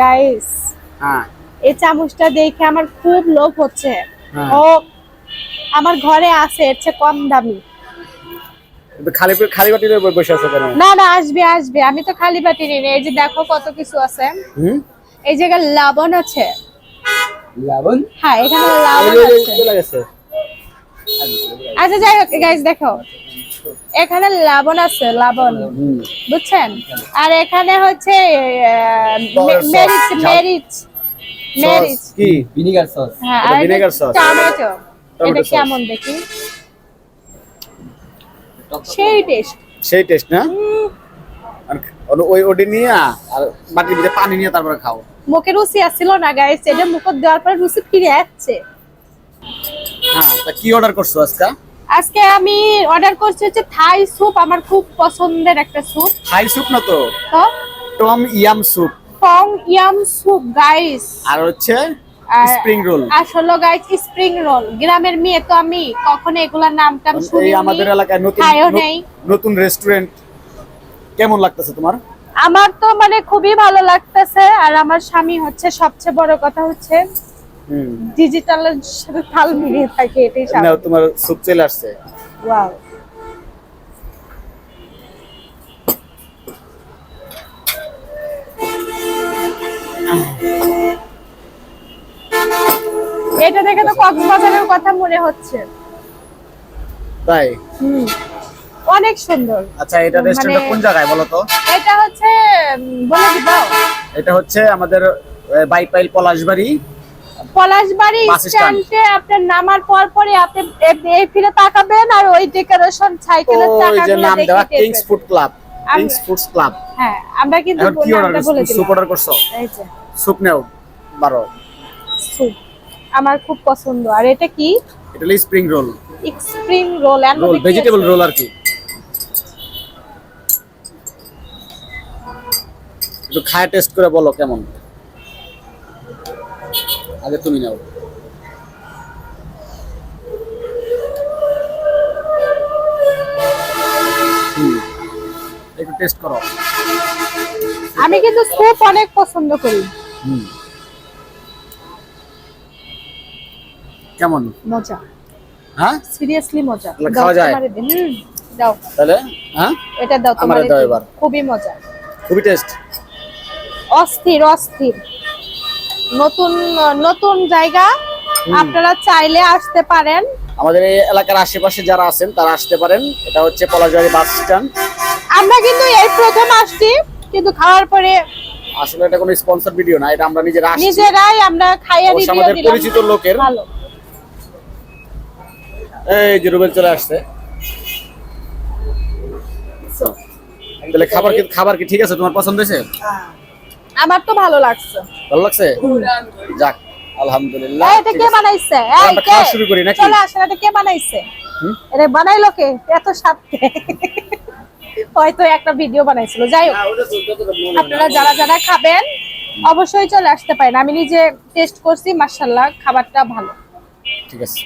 Guys হ্যাঁ। এই চামচটা দেখে আমার খুব লোভ হচ্ছে। হ্যাঁ। ও আমার ঘরে আছে এর চেয়ে কম দামি। খালি খালি বাটি নিয়ে বসে আছে কেন? না না আসবে আসবে। আমি তো খালি বাটি নিই এই যে দেখো কত কিছু আছে। হুম? এই জায়গায় লবণ আছে। লবণ? হ্যাঁ এখানে লবণ আছে। আচ্ছা যাই হোক গাইস দেখো। এখানে লবণ আছে লবণ। বুঝছেন? আর এখানে হচ্ছে মেরিচ মেরিচ মেরিচ। কি? ভিনিগার সস হ্যাঁ আর vinegar sauce। টমেটো। এটা। কেমন দেখি? সেই টেস্ট সেই টেস্ট না? আর ওই ওডি নিয়ে আর বাটির ভিতরে পানি নিয়ে তারপরে খাও। মুখে রুচি আসছিল না গাইস এটা মুখ দেওয়ার পর রুচি ফিরে আসছে। হ্যাঁ তা কি অর্ডার করছ আজকে? আজকে আমি অর্ডার করছি হচ্ছে থাই স্যুপ আমার খুব পছন্দের একটা স্যুপ থাই স্যুপ না তো? Tom yum soup tom yum soup guys আর হচ্ছে স্প্রিং রোল আসলে গাইস স্প্রিং রোল গ্রামের মেয়ে তো আমি কখনো এগুলার নাম টাম শুনি এই আমাদের এলাকায় নতুন নতুন রেস্টুরেন্ট কেমন লাগতেছে তোমার? আমার তো মানে খুবই ভালো লাগতেছে। আর আমার স্বামী হচ্ছে সবচেয়ে বড় কথা হচ্ছে ডিজিটালের সাথে তাল মিলিয়ে থাকে এটাই স্বাভাবিক। তোমার স্যুপ চলে আসছে। ওয়াও এটা দেখে তো কক্সবাজারের কথা মনে হচ্ছে। তাই? অনেক সুন্দর। আচ্ছা এটা মানে- রেস্টুরেন্টটা কোন জায়গায় বলো তো? এটা হচ্ছে বলে দিব। এটা হচ্ছে আমাদের বাইপাইল পলাশবাড়ি। পলাশবাড়ি স্ট্যান্ড। আপনার নামার পর পরে আপনি এই ফিরে তাকাবেন আর ওই ডেকোরেশন সাইকেলের নাম দেওয়া kings food club kings foods club হ্যাঁ আমরা কিন্তু বলে দিলাম। অর্ডার করছ? এই যে। স্যুপ নেও আমার খুব পছন্দ। আর এটা কি? এটা হলো spring roll spring roll roll vegetable roll আর কি। একটু খায় টেস্ট করে বলো কেমন? আগে তুমি নাও। একটু টেস্ট করো। আমি কিন্তু স্যুপ অনেক পছন্দ করি। কেমন? মজা। হ্যাঁ? সিরিয়াসলি মজা। খাওয়া যায়? দাও। তাহলে হ্যাঁ? এটা দাও তোমারে। খুবই মজা। খুবই টেস্ট অস্থির অস্থির। নতুন নতুন জায়গা। আপনারা চাইলে আসতে পারেন। আমাদের এই এলাকার আশেপাশে যারা আছেন তারা আসতে পারেন। এটা হচ্ছে পলাশবাড়ি বাস স্ট্যান্ড। আমরা কিন্তু এই প্রথম আসছি কিন্তু খাওয়ার পরে আসলে এটা কোনো স্পন্সর ভিডিও না এটা আমরা নিজেরা আসছি। নিজেরাই আমরা খাইয়ে রিভিউ আমাদের পরিচিত লোকের। ভালো। এই যে রুবেল চলে আসছে। তাহলে খাবার কি খাবার কি ঠিক আছে? তোমার পছন্দ হয়েছে? আমার তো ভালো লাগছে। ভালো লাগছে? যাক আলহামদুলিল্লাহ। এটা কে বানাইছে? এই, কে? শুরু করি নাকি? চলে আসেন এটা কে বানাইছে? এটা বানাইলো কে? এত সাথে। হয়তো একটা ভিডিও বানাইছিল। যাই হোক আপনারা যারা যারা খাবেন অবশ্যই চলে আসতে পারেন। আমি নিজে টেস্ট করছি মার্শাল্লাহ খাবারটা ভালো। ঠিক আছে।